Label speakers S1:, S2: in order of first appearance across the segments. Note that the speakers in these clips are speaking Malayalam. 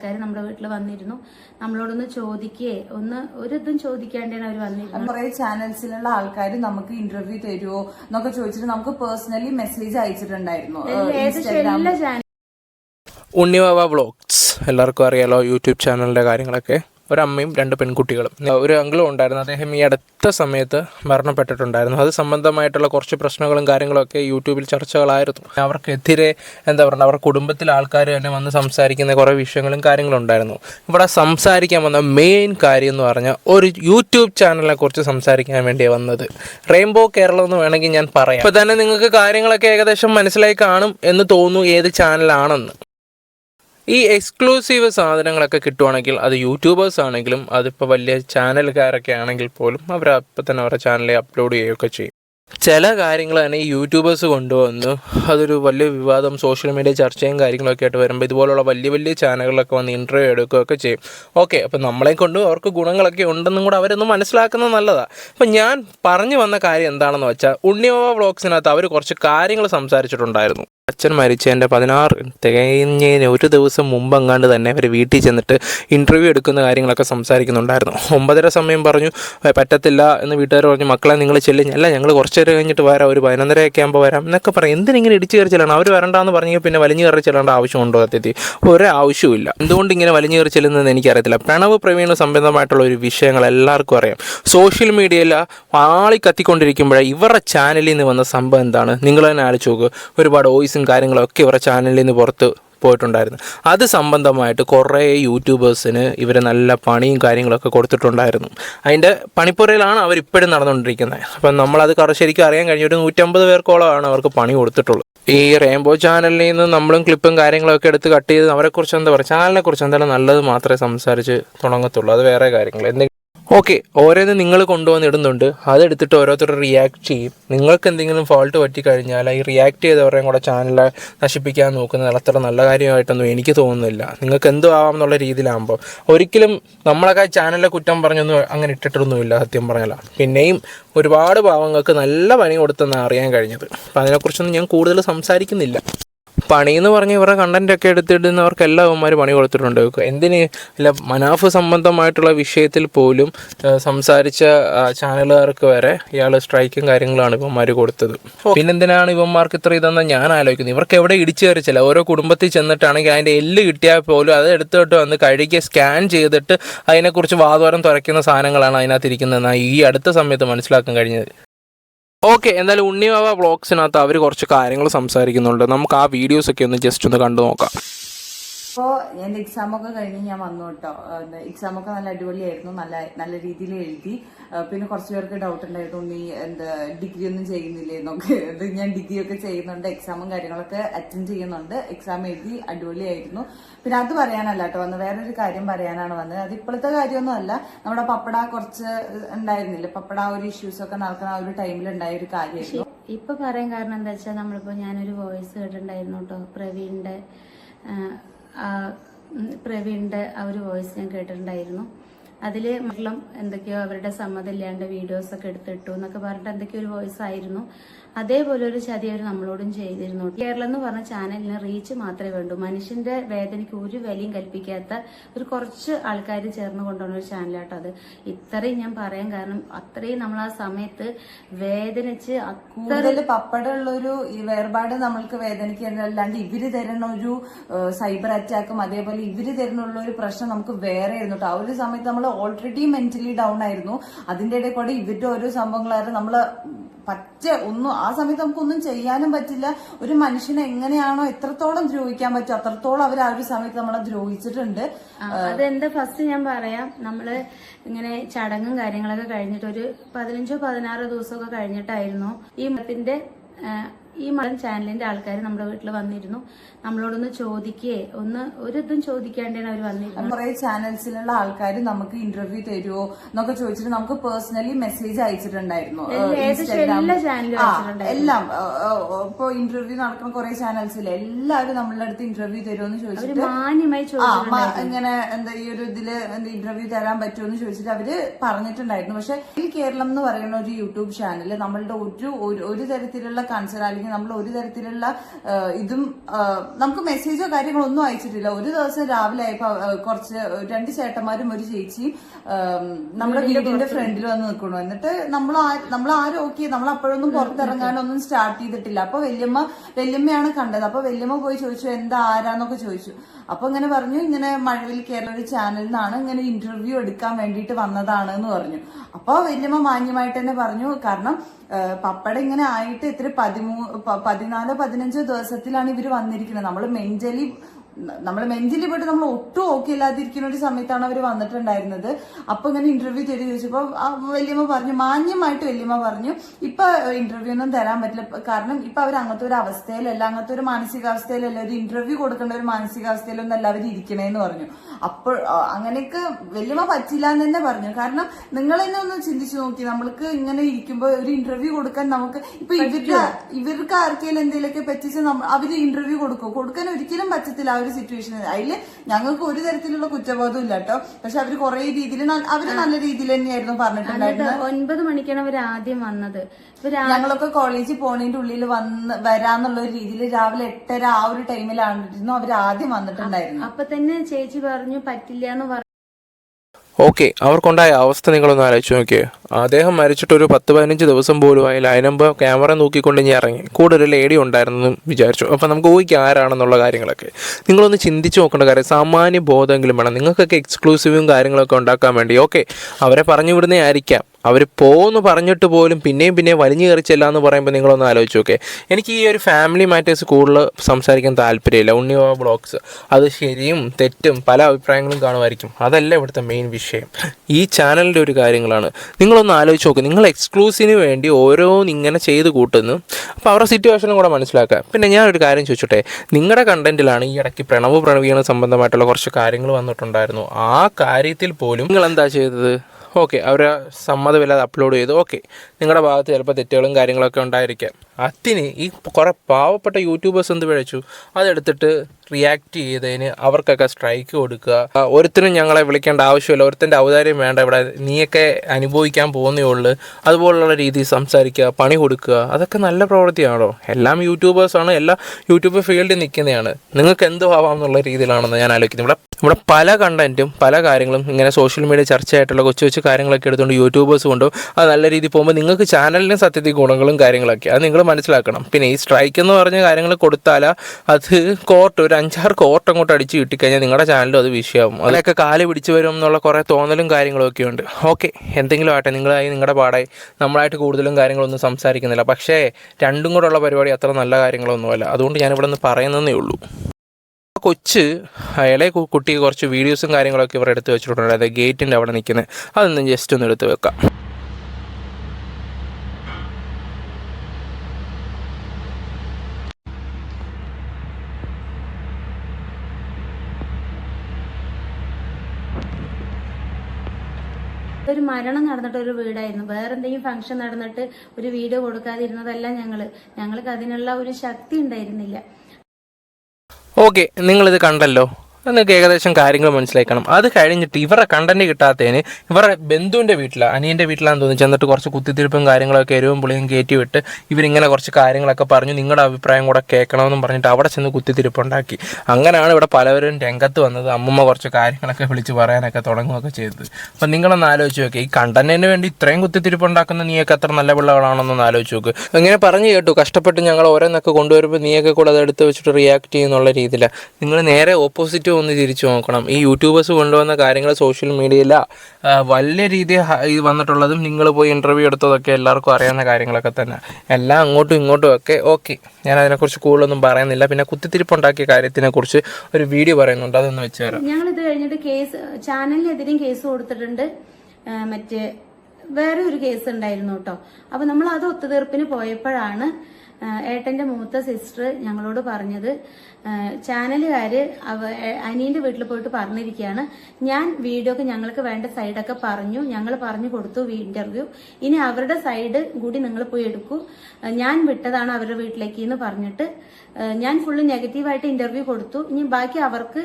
S1: ആൾക്കാർ നമ്മുടെ വീട്ടിൽ വന്നിരുന്നു. നമ്മളോടൊന്ന് ചോദിക്കേ. ഒന്ന് ഒരു ഇതും ചോദിക്കാണ്ടാണ് അവർ വന്നിരുന്നത്.
S2: കുറെ ചാനൽസിലുള്ള ആൾക്കാർ നമുക്ക് ഇന്റർവ്യൂ തരുമോ എന്നൊക്കെ ചോദിച്ചിട്ട് നമുക്ക് പേഴ്സണലി മെസ്സേജ് അയച്ചിട്ടുണ്ടായിരുന്നു.
S1: എല്ലാ ചാനൽ
S3: ഉണ്ണിവാവ വ്ളോഗ്സ് എല്ലാവർക്കും അറിയാലോ യൂട്യൂബ് ചാനലിന്റെ കാര്യങ്ങളൊക്കെ. ഒരമ്മയും രണ്ട് പെൺകുട്ടികളും. ഒരു അങ്കിളും ഉണ്ടായിരുന്നു. അദ്ദേഹം ഈ അടുത്ത സമയത്ത് മരണപ്പെട്ടിട്ടുണ്ടായിരുന്നു. അത് സംബന്ധമായിട്ടുള്ള കുറച്ച് പ്രശ്നങ്ങളും കാര്യങ്ങളൊക്കെ യൂട്യൂബിൽ ചർച്ചകളായിരുന്നു. അവർക്കെതിരെ എന്താ പറയുക അവരുടെ കുടുംബത്തിലെ ആൾക്കാർ തന്നെ വന്ന് സംസാരിക്കുന്ന കുറേ വിഷയങ്ങളും കാര്യങ്ങളും ഉണ്ടായിരുന്നു ഇവിടെ സംസാരിക്കാൻ വന്ന മെയിൻ കാര്യം എന്ന് പറഞ്ഞാൽ ഒരു യൂട്യൂബ് ചാനലിനെ കുറിച്ച് സംസാരിക്കാൻ വേണ്ടിയാണ് വന്നത്. റെയിൻബോ കേരളം എന്ന് വേണമെങ്കിൽ ഞാൻ പറയാം. ഇപ്പം തന്നെ നിങ്ങൾക്ക് കാര്യങ്ങളൊക്കെ ഏകദേശം മനസ്സിലായി കാണും എന്ന് തോന്നുന്നു ഏത് ചാനലാണെന്ന് ഈ എക്സ്ക്ലൂസീവ് സാധനങ്ങളൊക്കെ കിട്ടുവാണെങ്കിൽ അത് യൂട്യൂബേഴ്സ് ആണെങ്കിലും അതിപ്പോൾ വലിയ ചാനലുകാരൊക്കെ ആണെങ്കിൽ പോലും അവർ അപ്പം തന്നെ അവരുടെ ചാനലിൽ അപ്ലോഡ് ചെയ്യുകയൊക്കെ ചെയ്യും. ചില കാര്യങ്ങൾ തന്നെ ഈ യൂട്യൂബേഴ്സ് കൊണ്ടുവന്ന് അതൊരു വലിയ വിവാദം സോഷ്യൽ മീഡിയ ചർച്ചയും കാര്യങ്ങളൊക്കെ ആയിട്ട് വരുമ്പോൾ ഇതുപോലുള്ള വലിയ വലിയ ചാനലുകളൊക്കെ വന്ന് ഇന്റർവ്യൂ എടുക്കുകയൊക്കെ ചെയ്യും. ഓക്കെ അപ്പോൾ നമ്മളെ കൊണ്ട് അവർക്ക് ഗുണങ്ങളൊക്കെ ഉണ്ടെന്നും കൂടെ അവരൊന്ന് മനസ്സിലാക്കുന്നത് നല്ലതാണ് അപ്പം ഞാൻ പറഞ്ഞു വന്ന കാര്യം എന്താണെന്ന് വെച്ചാൽ ഉണ്ണിയോവ വ്ളോഗ്സിനകത്ത് അവർ കുറച്ച് കാര്യങ്ങൾ സംസാരിച്ചിട്ടുണ്ടായിരുന്നു. അച്ഛൻ മരിച്ചതിന്റെ പതിനാറ് തികഞ്ഞതിന് ഒരു ദിവസം മുമ്പെങ്ങാണ്ട് തന്നെ അവർ വീട്ടിൽ ചെന്നിട്ട് ഇന്റർവ്യൂ എടുക്കുന്ന കാര്യങ്ങളൊക്കെ സംസാരിക്കുന്നുണ്ടായിരുന്നു. ഒമ്പതര സമയം പറഞ്ഞു "ഏ, പറ്റത്തില്ല എന്ന് വീട്ടുകാർ പറഞ്ഞു മക്കളെ നിങ്ങൾ ചെല്ലും. അല്ല ഞങ്ങൾ കുറച്ച് നേരം കഴിഞ്ഞിട്ട് വരാം. ഒരു പതിനൊന്നരയൊക്കെ ആകുമ്പോൾ വരാം എന്നൊക്കെ പറയും. എന്തിനിങ്ങനെ ഇടിച്ചു കയറി ചെല്ലണം? അവർ വരണ്ടാന്ന് പറഞ്ഞെങ്കിൽ പിന്നെ വലിഞ്ഞു കയറി ചെല്ലേണ്ട ആവശ്യമുണ്ടോ അത്യത്തി ഒരു ആവശ്യമില്ല എന്തുകൊണ്ട് ഇങ്ങനെ വലിഞ്ഞു കയറി ചെല്ലുന്നതെന്ന് എനിക്കറിയത്തില്ല. പ്രണവ് പ്രവീണ സംബന്ധമായിട്ടുള്ള ഒരു വിഷയങ്ങൾ എല്ലാവർക്കും അറിയാം. സോഷ്യൽ മീഡിയയിൽ ആളി കത്തിക്കൊണ്ടിരിക്കുമ്പോഴേ ഇവരുടെ ചാനലിൽ നിന്ന് വന്ന സംഭവം എന്താണ്? നിങ്ങൾ തന്നെ ആലോചിച്ച് നോക്ക്. ഒരുപാട് വോയിസും കാര്യങ്ങളൊക്കെ ഇവരുടെ ചാനലിൽ നിന്ന് പുറത്ത് പോയിട്ടുണ്ടായിരുന്നു. അത് സംബന്ധമായിട്ട് കുറേ യൂട്യൂബേഴ്സിന് ഇവർ നല്ല പണിയും കാര്യങ്ങളൊക്കെ കൊടുത്തിട്ടുണ്ടായിരുന്നു. അതിന്റെ പണിപ്പുരയിലാണ് അവർ ഇപ്പോഴും നടന്നുകൊണ്ടിരിക്കുന്നത്. അപ്പം നമ്മളത് ശരിക്കും അറിയാൻ കഴിഞ്ഞ ഒരു നൂറ്റമ്പത് പേർക്കോളമാണ് അവർക്ക് പണി കൊടുത്തിട്ടുള്ളത്. ഈ റെയിൻബോ ചാനലിൽ നിന്ന് നമ്മളും ക്ലിപ്പും കാര്യങ്ങളൊക്കെ എടുത്ത് കട്ട് ചെയ്ത് അവരെക്കുറിച്ച് എന്താ പറയുക ചാനലിനെ കുറിച്ച് എന്തായാലും നല്ലത് മാത്രമേ സംസാരിച്ച് തുടങ്ങത്തുള്ളൂ. അത് വേറെ കാര്യങ്ങൾ എന്തെങ്കിലും ഓക്കെ ഓരോന്ന് നിങ്ങൾ കൊണ്ടുവന്ന് ഇടുന്നുണ്ട്. അതെടുത്തിട്ട് ഓരോരുത്തർ റിയാക്ട് ചെയ്യും. നിങ്ങൾക്ക് എന്തെങ്കിലും ഫോൾട്ട് പറ്റിക്കഴിഞ്ഞാൽ ഈ റിയാക്ട് ചെയ്തവരെയും കൂടെ ചാനൽ നശിപ്പിക്കാൻ നോക്കുന്നത് അത്ര നല്ല കാര്യമായിട്ടൊന്നും എനിക്ക് തോന്നുന്നില്ല. നിങ്ങൾക്ക് എന്തും ആവാം എന്നുള്ള രീതിയിലാകുമ്പോൾ. ഒരിക്കലും നമ്മളൊക്കെ ചാനലിലെ കുറ്റം പറഞ്ഞൊന്നും അങ്ങനെ ഇട്ടിട്ടൊന്നുമില്ല സത്യം പറഞ്ഞാൽ. പിന്നെയും ഒരുപാട് പാവങ്ങൾക്ക് നല്ല പണി കൊടുത്തെന്നാണ് അറിയാൻ കഴിഞ്ഞത്. അപ്പം അതിനെക്കുറിച്ചൊന്നും ഞാൻ കൂടുതൽ സംസാരിക്കുന്നില്ല. പണി എന്ന് പറഞ്ഞ് ഇവരുടെ കണ്ടന്റ് ഒക്കെ എടുത്തിടുന്നവർക്ക് എല്ലാ അവന്മാർ പണി കൊടുത്തിട്ടുണ്ട്. എന്തിന്? ഇല്ല മനാഫ് സംബന്ധമായിട്ടുള്ള വിഷയത്തിൽ പോലും സംസാരിച്ച ചാനലുകാർക്ക് വരെ ഇയാൾ സ്ട്രൈക്കും കാര്യങ്ങളാണ് ഇവന്മാർ കൊടുത്തത്. പിന്നെന്തിനാണ് ഇവന്മാർക്ക് ഇത്ര ഇതെന്ന് ഞാൻ ആലോചിക്കുന്നത്? ഇവർക്ക് എവിടെ ഇടിച്ചു കയറിച്ചില്ല. ഓരോ കുടുംബത്തിൽ ചെന്നിട്ടാണെങ്കിൽ അതിന്റെ എല്ല് കിട്ടിയാൽ പോലും അത് എടുത്തിട്ട് വന്ന് കഴുകി സ്കാൻ ചെയ്തിട്ട് അതിനെക്കുറിച്ച് വാതോരം തുറയ്ക്കുന്ന സാധനങ്ങളാണ് അതിനകത്ത് ഇരിക്കുന്നതെന്നാണ് ഈ അടുത്ത സമയത്ത് മനസ്സിലാക്കാൻ കഴിഞ്ഞത്. ഓക്കെ എന്തായാലും ഉണ്ണിവാവ വ്ളോഗ്സിനകത്ത് അവർ കുറച്ച് കാര്യങ്ങൾ സംസാരിക്കുന്നുണ്ട്. നമുക്ക് ആ വീഡിയോസൊക്കെ ഒന്ന് ജസ്റ്റ് ഒന്ന് കണ്ടു നോക്കാം.
S2: അപ്പോ എന്റെ എക്സാം ഒക്കെ കഴിഞ്ഞ് ഞാൻ വന്നു കേട്ടോ. എക്സാം ഒക്കെ നല്ല അടിപൊളിയായിരുന്നു. നല്ല നല്ല രീതിയിൽ എഴുതി. പിന്നെ കുറച്ച് പേർക്ക് ഡൗട്ട് ഉണ്ടായിരുന്നു. നീ എന്താ ഡിഗ്രി ഒന്നും ചെയ്യുന്നില്ലേ? എന്നൊക്കെ. ഞാൻ ഡിഗ്രി ഒക്കെ ചെയ്യുന്നുണ്ട്. എക്സാമും കാര്യങ്ങളൊക്കെ അറ്റൻഡ് ചെയ്യുന്നുണ്ട്. എക്സാം എഴുതി അടിപൊളിയായിരുന്നു. പിന്നെ അത് പറയാനല്ല കേട്ടോ. വന്ന് വേറൊരു കാര്യം പറയാനാണ് വന്നത്. അത് ഇപ്പോഴത്തെ കാര്യമൊന്നും അല്ല. നമ്മുടെ പപ്പട കുറച്ച് ഉണ്ടായിരുന്നില്ല? പപ്പട ഒരു ഇഷ്യൂസ് ഒക്കെ നടക്കുന്ന ആ ഒരു ടൈമിൽ ഉണ്ടായ ഒരു കാര്യമായിരുന്നു.
S1: ഇപ്പൊ പറയാൻ കാരണം എന്താ വെച്ചാൽ നമ്മളിപ്പോ ഞാനൊരു വോയിസ് കേട്ടിട്ടുണ്ടായിരുന്നു കേട്ടോ പ്രവീണിന്റെ ആ, ആ, ഒരു വോയിസ് ഞാൻ കേട്ടിട്ടുണ്ടായിരുന്നു. അതിൽ മറ്റുള്ള എന്തൊക്കെയോ അവരുടെ സമ്മതം ഇല്ലാണ്ട് വീഡിയോസ് ഒക്കെ എടുത്തിട്ടു എന്നൊക്കെ പറഞ്ഞിട്ട് എന്തൊക്കെയോ ഒരു വോയിസ് ആയിരുന്നു. അതേപോലെ ഒരു ചതി അവർ നമ്മളോടും ചെയ്തിരുന്നു. കേരളം എന്ന് പറഞ്ഞ ചാനലിന് റീച്ച് മാത്രമേ വേണ്ടൂ. മനുഷ്യന്റെ വേദനയ്ക്ക് ഒരു വിലയും കൽപ്പിക്കാത്ത ഒരു കുറച്ച് ആൾക്കാർ ചേർന്ന് കൊണ്ടുവന്ന ഒരു ചാനലാട്ടോ അത്. ഇത്രയും ഞാൻ പറയാൻ കാരണം അത്രയും നമ്മൾ ആ സമയത്ത് വേദനിച്ച്
S2: കൂടുതൽ പപ്പടമുള്ള ഒരു വേർപാട് നമ്മൾക്ക് വേദനിക്കുന്നതല്ലാണ്ട് ഇവർ തരുന്ന ഒരു സൈബർ അറ്റാക്കും അതേപോലെ ഇവർ തരുന്നുള്ള ഒരു പ്രശ്നം നമുക്ക് വേറെ ആയിരുന്നു കേട്ടോ ആ ഒരു സമയത്ത് നമ്മൾ ഓൾറെഡി മെന്റലി ഡൗൺ ആയിരുന്നു. അതിന്റെ ഇടയിൽ കൂടെ ഇവരുടെ ഓരോ സംഭവങ്ങളായിരുന്നു. നമ്മൾ പറ്റ ഒന്നും ആ സമയത്ത് നമുക്കൊന്നും ചെയ്യാനും പറ്റില്ല. ഒരു മനുഷ്യനെ എങ്ങനെയാണോ എത്രത്തോളം ദ്രോഹിക്കാൻ പറ്റും അത്രത്തോളം അവർ ആ ഒരു സമയത്ത് നമ്മളെ ദ്രോഹിച്ചിട്ടുണ്ട്.
S1: അതെന്താ ഫസ്റ്റ് ഞാൻ പറയാം. നമ്മൾ ഇങ്ങനെ ചടങ്ങും കാര്യങ്ങളൊക്കെ കഴിഞ്ഞിട്ട് ഒരു പതിനഞ്ചോ പതിനാറോ ദിവസമൊക്കെ കഴിഞ്ഞിട്ടായിരുന്നു ഈ മതത്തിന്റെ ഈ മതം ചാനലിന്റെ ആൾക്കാർ നമ്മുടെ വീട്ടിൽ വന്നിരുന്നു. നമ്മളോടൊന്ന് ചോദിക്കുകയെ ഒന്ന് ഒരിതും ചോദിക്കാണ്ടാണ് അവർ വന്നിരുന്നത്.
S2: കുറെ ചാനൽസിലുള്ള ആൾക്കാർ നമുക്ക് ഇന്റർവ്യൂ തരുമോ എന്നൊക്കെ ചോദിച്ചിട്ട് നമുക്ക് പേഴ്സണലി മെസ്സേജ് അയച്ചിട്ടുണ്ടായിരുന്നു.
S1: എല്ലാ ചാനലും
S2: എല്ലാം. ഇപ്പൊ ഇന്റർവ്യൂ നടക്കുന്ന കുറെ ചാനൽസിൽ എല്ലാവരും നമ്മളുടെ അടുത്ത് ഇന്റർവ്യൂ തരുമോ എന്ന് ചോദിച്ചിട്ട്
S1: മാന്യമായി
S2: ഇങ്ങനെ എന്താ ഈ ഒരു ഇതിൽ എന്താ ഇന്റർവ്യൂ തരാൻ പറ്റുമോ എന്ന് ചോദിച്ചിട്ട് അവർ പറഞ്ഞിട്ടുണ്ടായിരുന്നു. പക്ഷെ ഈ കേരളം എന്ന് പറയുന്ന ഒരു യൂട്യൂബ് ചാനൽ നമ്മളുടെ ഒരു ഒരു- ഒരു തരത്തിലുള്ള കൺസേൺ അല്ലെങ്കിൽ നമ്മൾ ഒരു തരത്തിലുള്ള ഇതും നമുക്ക് മെസ്സേജോ കാര്യങ്ങളോ ഒന്നും അയച്ചിട്ടില്ല. ഒരു ദിവസം രാവിലെ ആയപ്പോ കുറച്ച് രണ്ട് ചേട്ടന്മാരും ഒരു ചേച്ചി നമ്മുടെ വീടിന്റെ ഫ്രണ്ടിൽ വന്ന് നിൽക്കണു എന്നിട്ട് നമ്മൾ നമ്മൾ ആരും ഓക്കെ നമ്മൾ അപ്പോഴൊന്നും പുറത്തിറങ്ങാനൊന്നും സ്റ്റാർട്ട് ചെയ്തിട്ടില്ല. അപ്പൊ വല്യമ്മ വല്യമ്മയാണ് കണ്ടത്. അപ്പൊ വല്യമ്മ പോയി ചോദിച്ചു എന്താ ആരാന്നൊക്കെ ചോദിച്ചു. അപ്പൊ ഇങ്ങനെ പറഞ്ഞു ഇങ്ങനെ മഴവിൽ കേരള ഒരു ചാനലിൽ നിന്നാണ് ഇങ്ങനെ ഇന്റർവ്യൂ എടുക്കാൻ വേണ്ടിയിട്ട് വന്നതാണ് എന്ന് പറഞ്ഞു. അപ്പൊ വല്യമ്മ മാന്യമായിട്ട് തന്നെ പറഞ്ഞു കാരണം പപ്പട ഇങ്ങനെ ആയിട്ട് ഇത്ര പതിമൂ പതിനാലോ പതിനഞ്ചോ ദിവസത്തിലാണ് ഇവർ വന്നിരിക്കുന്നത്. നമ്മൾ മെന്റലി നമ്മൾ മെന്റലി പോയിട്ട് നമ്മൾ ഒട്ടും ഓക്കെ ഇല്ലാതിരിക്കുന്ന ഒരു സമയത്താണ് അവർ വന്നിട്ടുണ്ടായിരുന്നത്. അപ്പൊ ഇങ്ങനെ ഇന്റർവ്യൂ ചെയ്ത് ചോദിച്ചപ്പോ ആ വല്യമ്മ പറഞ്ഞു മാന്യമായിട്ട് വല്യമ്മ പറഞ്ഞു ഇപ്പൊ ഇന്റർവ്യൂ ഒന്നും തരാൻ പറ്റില്ല. കാരണം ഇപ്പൊ അവർ അങ്ങനത്തെ ഒരു അവസ്ഥയിലല്ല അങ്ങനത്തെ ഒരു മാനസികാവസ്ഥയിലല്ല ഒരു ഇന്റർവ്യൂ കൊടുക്കേണ്ട ഒരു മാനസികാവസ്ഥയിലൊന്നും അല്ല അവർ ഇരിക്കണേന്ന് പറഞ്ഞു. അപ്പോൾ അങ്ങനെയൊക്കെ വല്യമ്മ പറ്റില്ല എന്ന് തന്നെ പറഞ്ഞു. കാരണം നിങ്ങൾ തന്നെ ഒന്ന് ചിന്തിച്ചു നോക്കി നമ്മൾക്ക് ഇങ്ങനെ ഇരിക്കുമ്പോൾ ഒരു ഇന്റർവ്യൂ കൊടുക്കാൻ നമുക്ക് ഇപ്പൊ ഇവർക്ക് ഇവർക്ക് ആർക്കെങ്കിലും എന്തെങ്കിലുമൊക്കെ പറ്റിച്ച് അവർ അവർ ഇന്റർവ്യൂ കൊടുക്കും. കൊടുക്കാൻ ഒരിക്കലും പറ്റത്തില്ല. ഒരു സിറ്റുവേഷൻ അതിൽ ഞങ്ങൾക്ക് ഒരു തരത്തിലുള്ള കുറ്റബോധം ഇല്ല കേട്ടോ പക്ഷെ അവർ കുറെ രീതിയിൽ അവർ നല്ല രീതിയിൽ തന്നെയായിരുന്നു പറഞ്ഞിട്ടുണ്ടായിരുന്നത്.
S1: ഒൻപത് മണിക്കാണ് അവർ ആദ്യം വന്നത്.
S2: ഞങ്ങളൊക്കെ കോളേജിൽ പോണതിന്റെ ഉള്ളിൽ വന്ന് വരാന്നുള്ള ഒരു രീതിയിൽ രാവിലെ എട്ടര ആ ഒരു ടൈമിലായിരുന്നു അവർ ആദ്യം വന്നിട്ടുണ്ടായിരുന്നു
S1: അപ്പൊ തന്നെ ചേച്ചി പറഞ്ഞു പറ്റില്ല എന്ന് പറഞ്ഞു
S3: ഓക്കെ അവർക്കുണ്ടായ അവസ്ഥ നിങ്ങളൊന്ന് ആലോചിച്ച് നോക്കിയേ. അദ്ദേഹം മരിച്ചിട്ട് ഒരു പത്ത് പതിനഞ്ച് ദിവസം പോലും ആയി. ലൈനമ്പ ക്യാമറ നോക്കിക്കൊണ്ട് ഞാൻ ഇറങ്ങി. കൂടെ ഒരു ലേഡി ഉണ്ടായിരുന്നെന്നും വിചാരിച്ചു. അപ്പം നമുക്ക് ഊഹിക്കാം ആരാണെന്നുള്ള കാര്യങ്ങളൊക്കെ. നിങ്ങളൊന്ന് ചിന്തിച്ച് നോക്കേണ്ട കാര്യം സാമാന്യ ബോധമെങ്കിലും വേണം. നിങ്ങൾക്കൊക്കെ എക്സ്ക്ലൂസീവും കാര്യങ്ങളൊക്കെ ഉണ്ടാക്കാൻ വേണ്ടി. ഓക്കെ അവരെ പറഞ്ഞു വിടുന്നേ ആയിരിക്കാം. അവർ പോന്ന് പറഞ്ഞിട്ട് പോലും പിന്നെയും പിന്നെയും വലിഞ്ഞു കയറി എന്ന് പറയുമ്പോൾ നിങ്ങളൊന്ന് ആലോചിച്ച് നോക്കെ. എനിക്ക് ഈ ഒരു ഫാമിലി മാറ്റേഴ്സ് കൂടുതൽ സംസാരിക്കാൻ താല്പര്യമില്ല. ഉണ്ണി ബ്ലോഗ്സ് അത് ശരിയും തെറ്റും പല അഭിപ്രായങ്ങളും കാണുമായിരിക്കും. അതല്ല ഇവിടുത്തെ മെയിൻ വിഷയം. ഈ ചാനലിന്റെ ഒരു കാര്യങ്ങളാണ്. നിങ്ങളൊന്ന് ആലോചിച്ച് നോക്കുക നിങ്ങൾ എക്സ്ക്ലൂസീവിന് വേണ്ടി ഓരോന്ന് ഇങ്ങനെ ചെയ്ത് കൂട്ടുന്നു. അപ്പോൾ അവരുടെ സിറ്റുവേഷനും കൂടെ മനസ്സിലാക്കുക. പിന്നെ ഞാനൊരു കാര്യം ചോദിച്ചോട്ടെ. നിങ്ങളുടെ കണ്ടന്റിലാണ് ഈ ഇടയ്ക്ക് പ്രണവ് പ്രണവീണ സംബന്ധമായിട്ടുള്ള കുറച്ച് കാര്യങ്ങൾ വന്നിട്ടുണ്ടായിരുന്നു. ആ കാര്യത്തിൽ പോലും നിങ്ങൾ എന്താ ചെയ്തത്? ഓക്കെ അവർ സമ്മതമില്ലാതെ അപ്ലോഡ് ചെയ്തു. ഓക്കെ. നിങ്ങളുടെ ഭാഗത്ത് ചിലപ്പോൾ തെറ്റുകളും കാര്യങ്ങളൊക്കെ ഉണ്ടായിരിക്കാം. അതിന് ഈ കുറേ പാവപ്പെട്ട യൂട്യൂബേഴ്സ് എന്ത് പിഴച്ചു അതെടുത്തിട്ട് റിയാക്ട് ചെയ്തതിന് അവർക്കൊക്കെ സ്ട്രൈക്ക് കൊടുക്കുക. ഒരുത്തിനും ഞങ്ങളെ വിളിക്കേണ്ട ആവശ്യമില്ല. ഒരുത്തന്റെ ഔദാര്യം വേണ്ട. ഇവിടെ നീയൊക്കെ അനുഭവിക്കാൻ പോകുന്നേ ഉള്ളൂ. അതുപോലുള്ള രീതിയിൽ സംസാരിക്കുക പണി കൊടുക്കുക. അതൊക്കെ നല്ല പ്രവൃത്തിയാണോ എല്ലാം യൂട്യൂബേഴ്സാണ് എല്ലാ യൂട്യൂബ് ഫീൽഡിൽ നിൽക്കുന്നതാണ്. നിങ്ങൾക്ക് എന്തോ ആവാം എന്നുള്ള രീതിയിലാണെന്ന് ഞാൻ ആലോചിക്കുന്നത് ഇവിടെ ഇവിടെ പല കണ്ടന്റും പല കാര്യങ്ങളും ഇങ്ങനെ സോഷ്യൽ മീഡിയ ചർച്ചയായിട്ടുള്ള കൊച്ചു കൊച്ചു കാര്യങ്ങളൊക്കെ എടുത്തുകൊണ്ട് യൂട്യൂബേഴ്സ് കൊണ്ടും അത് നല്ല രീതിയിൽ പോകുമ്പോൾ നിങ്ങൾക്ക് ചാനലിന് സത്യത്തിൽ ഗുണങ്ങളും കാര്യങ്ങളൊക്കെ അത് നിങ്ങൾ മനസ്സിലാക്കണം. പിന്നെ ഈ സ്ട്രൈക്ക് എന്ന് പറഞ്ഞ കാര്യങ്ങൾ കൊടുത്താൽ അത് കോർട്ട് ഒരു അഞ്ചാറ് കോർട്ട് അങ്ങോട്ട് അടിച്ച് കിട്ടിക്കഴിഞ്ഞാൽ നിങ്ങളുടെ ചാനലും അത് വിഷയമാവും അതിലൊക്കെ കാൽ പിടിച്ചു വരും എന്നുള്ള കുറേ തോന്നലും കാര്യങ്ങളും ഒക്കെ ഉണ്ട്. ഓക്കെ എന്തെങ്കിലും ആട്ടെ നിങ്ങളായി നിങ്ങളുടെ പാടായി. നമ്മളായിട്ട് കൂടുതലും കാര്യങ്ങളൊന്നും സംസാരിക്കുന്നില്ല. പക്ഷേ രണ്ടും കൂടെ ഉള്ള പരിപാടി അത്ര നല്ല കാര്യങ്ങളൊന്നുമല്ല. അതുകൊണ്ട് ഞാൻ ഞാനിവിടെ നിന്ന് പറയുന്നതേ ഉള്ളൂ. കൊച്ച് ഇളയ കു- കുട്ടി കുറച്ച് വീഡിയോസും കാര്യങ്ങളൊക്കെ ഇവർ എടുത്ത് വെച്ചിട്ടുണ്ട്. അതായത് ഗേറ്റിന്റെ അവിടെ നിൽക്കുന്നത് അതൊന്നും ജസ്റ്റ് ഒന്ന് എടുത്ത് വെക്കാം
S1: ഒരു മരണം നടന്നിട്ട് ഒരു വീടായിരുന്നു. വേറെ എന്തെങ്കിലും ഫംഗ്ഷൻ നടന്നിട്ട് ഒരു വീഡിയോ കൊടുക്കാതിരുന്നതല്ല ഞങ്ങൾ. ഞങ്ങൾക്ക് അതിനുള്ള ഒരു ശക്തി ഉണ്ടായിരുന്നില്ല.
S3: ഓക്കെ നിങ്ങളിത് കണ്ടല്ലോ. നിങ്ങൾക്ക് ഏകദേശം കാര്യങ്ങൾ മനസ്സിലാക്കണം. അത് കഴിഞ്ഞിട്ട് ഇവരുടെ കണ്ടന്റ് കിട്ടാത്തതിന് ഇവരുടെ ബന്ധുവിന്റെ വീട്ടിലാണ് അനിയന്റെ വീട്ടിലാണെന്ന് തോന്നി ചെന്നിട്ട് കുറച്ച് കുത്തിത്തിരിപ്പും കാര്യങ്ങളൊക്കെ എരിവും പുളിയും കയറ്റി വിട്ട് ഇവരിങ്ങനെ കുറച്ച് കാര്യങ്ങളൊക്കെ പറഞ്ഞു നിങ്ങളുടെ അഭിപ്രായം കൂടെ കേൾക്കണമെന്നും പറഞ്ഞിട്ട് അവിടെ ചെന്ന് കുത്തിത്തിരിപ്പുണ്ടാക്കി അങ്ങനെയാണ് ഇവിടെ പലവരും രംഗത്ത് വന്നത്. അമ്മമ്മ കുറച്ച് കാര്യങ്ങളൊക്കെ വിളിച്ച് പറയാനൊക്കെ തുടങ്ങുകയൊക്കെ ചെയ്തത്. അപ്പം നിങ്ങളൊന്ന് ആലോചിച്ച് നോക്കി. ഈ കണ്ടന്റിന് വേണ്ടി ഇത്രയും കുത്തിത്തിരിപ്പുണ്ടാക്കുന്ന നീയൊക്കെ എത്ര നല്ല പിള്ളകളാണെന്നൊന്ന് ആലോചിച്ച് നോക്ക്. ഇങ്ങനെ പറഞ്ഞു കേട്ടു. കഷ്ടപ്പെട്ട് ഞങ്ങൾ ഓരോന്നൊക്കെ കൊണ്ടുവരുമ്പോൾ നീയൊക്കെ കൂടെ അത് എടുത്ത് വെച്ചിട്ട് റിയാക്ട് ചെയ്യുന്നുള്ള രീതിയിലാണ് നിങ്ങൾ നേരെ ഓപ്പോസിറ്റ് ഒന്ന് തിരിച്ചു നോക്കണം. ഈ യൂട്യൂബേഴ്സ് കൊണ്ടുവന്ന കാര്യങ്ങൾ സോഷ്യൽ മീഡിയയിൽ വലിയ രീതിയിൽ വന്നിട്ടുള്ളതും നിങ്ങൾ പോയി ഇന്റർവ്യൂ എടുത്തതൊക്കെ എല്ലാവർക്കും അറിയാവുന്ന കാര്യങ്ങളൊക്കെ തന്നെ. എല്ലാം അങ്ങോട്ടും ഇങ്ങോട്ടും ഒക്കെ ഓക്കെ ഞാൻ അതിനെക്കുറിച്ച് കൂടുതലൊന്നും പറയുന്നില്ല. പിന്നെ കുത്തിത്തിരിപ്പുണ്ടാക്കിയ കാര്യത്തിനെക്കുറിച്ച് ഒരു വീഡിയോ പറയുന്നുണ്ട്. അതൊന്ന് വെച്ച് തരാം.
S1: ഞങ്ങൾ ഇത് കഴിഞ്ഞിട്ട് കേസ് ചാനലിനെതിരെയും കേസ് കൊടുത്തിട്ടുണ്ട്. മറ്റേ വേറെ ഒരു കേസ് ഉണ്ടായിരുന്നു കേട്ടോ. അപ്പൊ നമ്മൾ അത് ഒത്തുതീർപ്പിന് പോയപ്പോഴാണ് ഏട്ടന്റെ മൂത്ത സിസ്റ്റർ ഞങ്ങളോട് പറഞ്ഞത് ഏ- അനിയന്റെ വീട്ടിൽ പോയിട്ട് പറഞ്ഞിരിക്കുകയാണ് ഞാൻ വീഡിയോ ഒക്കെ ഞങ്ങൾക്ക് വേണ്ട സൈഡൊക്കെ പറഞ്ഞു ഞങ്ങൾ പറഞ്ഞു കൊടുത്തു ഇന്റർവ്യൂ ഇനി അവരുടെ സൈഡ് കൂടി നിങ്ങൾ പോയി എടുക്കൂ. ഞാൻ വിട്ടതാണ് അവരുടെ വീട്ടിലേക്ക് എന്ന് പറഞ്ഞിട്ട് ഞാൻ ഫുള്ള് നെഗറ്റീവായിട്ട് ഇന്റർവ്യൂ കൊടുത്തു. ഇനി ബാക്കി അവർക്ക്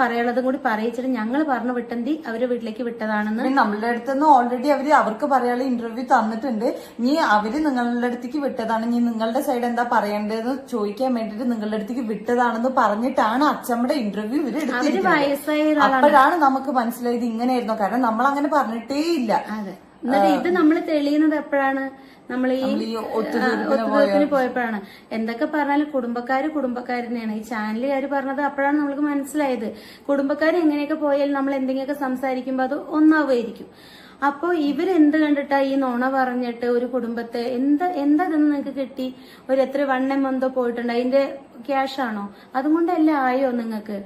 S1: പറയാനുള്ളതും കൂടി പറയിച്ചിട്ട് ഞങ്ങൾ പറഞ്ഞു വിട്ടന്തി അവർ വീട്ടിലേക്ക് വിട്ടതാണെന്ന്
S2: നമ്മളുടെ അടുത്ത് നിന്ന് ഓൾറെഡി അവർ അവർക്ക് പറയാനുള്ള ഇന്റർവ്യൂ തന്നിട്ടുണ്ട്. ഇനി അവർ നിങ്ങളുടെ അടുത്തേക്ക് വിട്ടതാണ്. ഇനി നിങ്ങളുടെ സൈഡ് എന്താ പറയേണ്ടതെന്ന് ചോദിക്കാൻ വേണ്ടിട്ട് നിങ്ങളുടെ അടുത്തേക്ക് വിട്ടതാണെന്ന് പറഞ്ഞിട്ടാണ് അച്ഛമ്മയുടെ ഇന്റർവ്യൂ ഇവർ
S1: എടുത്തത്
S2: എടുത്തിരിക്കുന്നത്. അപ്പോഴാണ് നമുക്ക് മനസ്സിലായത് ഇങ്ങനെയായിരുന്നു. കാരണം നമ്മൾ അങ്ങനെ പറഞ്ഞിട്ടേ ഇല്ല
S1: എന്നിട്ട് ഇത് നമ്മൾ തെളിയുന്നത് എപ്പോഴാണ്? നമ്മൾ ഈ
S2: ഒത്തുതീർപ്പിന്
S1: പോയപ്പോഴാണ്. എന്തൊക്കെ പറഞ്ഞാലും കുടുംബക്കാര് കുടുംബക്കാർ തന്നെയാണ് ഈ ചാനലുകാർ പറഞ്ഞത് അപ്പോഴാണ് നമ്മൾക്ക് മനസ്സിലായത്. കുടുംബക്കാർ എങ്ങനെയൊക്കെ പോയാലും നമ്മൾ എന്തെങ്കിലുമൊക്കെ സംസാരിക്കുമ്പോൾ അത് ഒന്നാവുമായിരിക്കും. അപ്പോൾ ഇവരെന്ത് കണ്ടിട്ടാ ഈ നോണ പറഞ്ഞിട്ട് ഒരു കുടുംബത്തെ എന്താ എന്താ ഇതെന്ന് നിങ്ങൾക്ക് കിട്ടി? ഒരു എത്ര വണ്ണം എന്തോ പോയിട്ടുണ്ട്. അതിന്റെ ക്യാഷ് ആണോ? അതുകൊണ്ടല്ലേ ആയോ നിങ്ങൾക്ക്?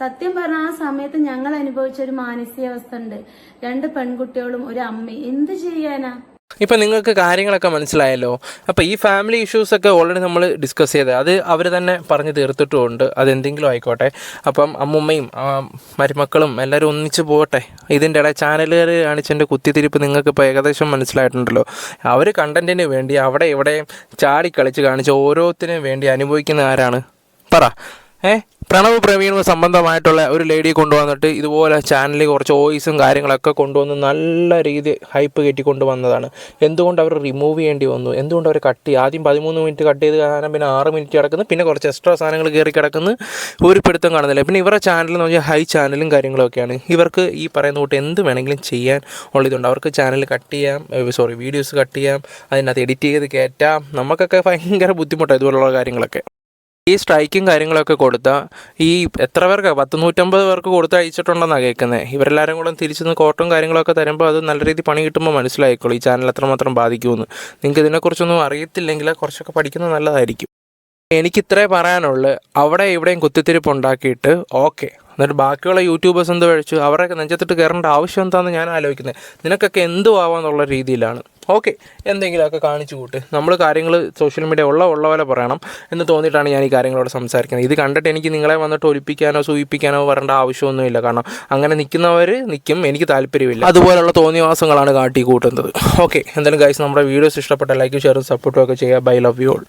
S1: സത്യം പറഞ്ഞ ആ സമയത്ത് ഞങ്ങൾ അനുഭവിച്ച ഒരു മാനസികാവസ്ഥ ഉണ്ട് രണ്ട് പെൺകുട്ടികളും ഒരു അമ്മ എന്ത് ചെയ്യാനാ?
S3: ഇപ്പം നിങ്ങൾക്ക് കാര്യങ്ങളൊക്കെ മനസ്സിലായല്ലോ. അപ്പോൾ ഈ ഫാമിലി ഇഷ്യൂസ് ഒക്കെ ഓൾറെഡി നമ്മൾ ഡിസ്കസ് ചെയ്ത് അത് അവർ തന്നെ പറഞ്ഞു തീർത്തിട്ടുമുണ്ട്. അതെന്തെങ്കിലും ആയിക്കോട്ടെ. അപ്പം അമ്മുമ്മയും മരുമക്കളും എല്ലാവരും ഒന്നിച്ച് പോകട്ടെ. ഇതിന്റെ ഇടയിൽ ചാനലുകാർ കാണിച്ചതിന്റെ കുത്തിത്തിരിപ്പ് നിങ്ങൾക്ക് ഇപ്പോൾ ഏകദേശം മനസ്സിലായിട്ടുണ്ടല്ലോ. അവർ കണ്ടന്റിന് വേണ്ടി അവിടെ ഇവിടെ ചാടിക്കളിച്ച് കാണിച്ച് ഓരോത്തിനും വേണ്ടി അനുഭവിക്കുന്ന ആരാണ്? പറ. ഏ? പ്രണവ് പ്രവീണും സംബന്ധമായിട്ടുള്ള ഒരു ലേഡി കൊണ്ടുവന്നിട്ട് ഇതുപോലെ ചാനലിൽ കുറച്ച് വോയിസും കാര്യങ്ങളൊക്കെ കൊണ്ടുവന്ന് നല്ല രീതി ഹൈപ്പ് കയറ്റി കൊണ്ടുവന്നതാണ്. എന്തുകൊണ്ട് അവർ റിമൂവ് ചെയ്യേണ്ടി വന്നു? എന്തുകൊണ്ട് അവർ കട്ട് ചെയ്യും ആദ്യം പതിമൂന്ന് മിനിറ്റ് കട്ട് ചെയ്ത് കാരണം പിന്നെ ആറ് മിനിറ്റ് കിടക്കുന്നു. പിന്നെ കുറച്ച് എക്സ്ട്രാ സാധനങ്ങൾ കയറി കിടക്കുന്നു. ഒരു പിടുത്തം കാണുന്നില്ല. പിന്നെ ഇവരുടെ ചാനൽ എന്ന് പറഞ്ഞാൽ ഹൈ ചാനലും കാര്യങ്ങളൊക്കെയാണ്. ഇവർക്ക് ഈ പറയുന്ന കൂട്ട് എന്ത് വേണമെങ്കിലും ചെയ്യാൻ ഉള്ളതുണ്ട്. അവർക്ക് ചാനൽ കട്ട് ചെയ്യാം സോറി വീഡിയോസ് കട്ട് ചെയ്യാം അതിനകത്ത് എഡിറ്റ് ചെയ്ത് കയറ്റാം നമുക്കൊക്കെ ഭയങ്കര ബുദ്ധിമുട്ടാണ് ഇതുപോലുള്ള കാര്യങ്ങളൊക്കെ. ഈ സ്ട്രൈക്കും കാര്യങ്ങളൊക്കെ കൊടുത്ത ഈ എത്ര പേർക്ക് പത്ത് നൂറ്റമ്പത് പേർക്ക് കൊടുത്ത് അയച്ചിട്ടുണ്ടെന്നാണ് കേൾക്കുന്നത് ഇവരെല്ലാവരും കൂടെ തിരിച്ചു കോർട്ടും കാര്യങ്ങളൊക്കെ തരുമ്പോൾ അത് നല്ല രീതിയിൽ പണി കിട്ടുമ്പോൾ മനസ്സിലായിക്കോളൂ. ഈ ചാനൽ എത്രമാത്രം ബാധിക്കുമെന്ന് നിങ്ങൾക്ക് ഇതിനെക്കുറിച്ചൊന്നും അറിയത്തില്ലെങ്കിൽ കുറച്ചൊക്കെ പഠിക്കുന്നത് നല്ലതായിരിക്കും. എനിക്ക് ഇത്രേ പറയാനുള്ളൂ. അവിടെ ഇവിടെയും കുത്തിത്തിരിപ്പ് ഉണ്ടാക്കിയിട്ട് ഓക്കെ. എന്നിട്ട് ബാക്കിയുള്ള യൂട്യൂബേഴ്സ് എന്ത് കഴിച്ചു അവരൊക്കെ നെഞ്ചത്തിട്ട് കയറേണ്ട ആവശ്യം എന്താണെന്ന് ഞാൻ ആലോചിക്കുന്നത് നിനക്കൊക്കെ എന്തു ആവാന്നുള്ള രീതിയിലാണ്. ഓക്കെ എന്തെങ്കിലുമൊക്കെ കാണിച്ചു കൂട്ട്. നമ്മൾ കാര്യങ്ങൾ സോഷ്യൽ മീഡിയ ഉള്ള ഉള്ള പോലെ പറയണം എന്ന് തോന്നിയിട്ടാണ് ഞാൻ ഈ കാര്യങ്ങളോട് സംസാരിക്കുന്നത്. ഇത് കണ്ടിട്ട് എനിക്ക് നിങ്ങളെ വന്നിട്ട് ഒലിപ്പിക്കാനോ സൂചിപ്പിക്കാനോ വരേണ്ട ആവശ്യമൊന്നുമില്ല. കാരണം അങ്ങനെ നിൽക്കുന്നവർ നിൽക്കും എനിക്ക് താല്പര്യമില്ല. അതുപോലുള്ള തോന്നിയവാസങ്ങളാണ് കാട്ടി കൂട്ടുന്നത് ഓക്കെ എന്തായാലും ഗൈസ് നമ്മുടെ വീഡിയോസ് ഇഷ്ടപ്പെട്ട ലൈക്ക് ഷെയറും സപ്പോർട്ടും ഒക്കെ ചെയ്യുക. Bye love you all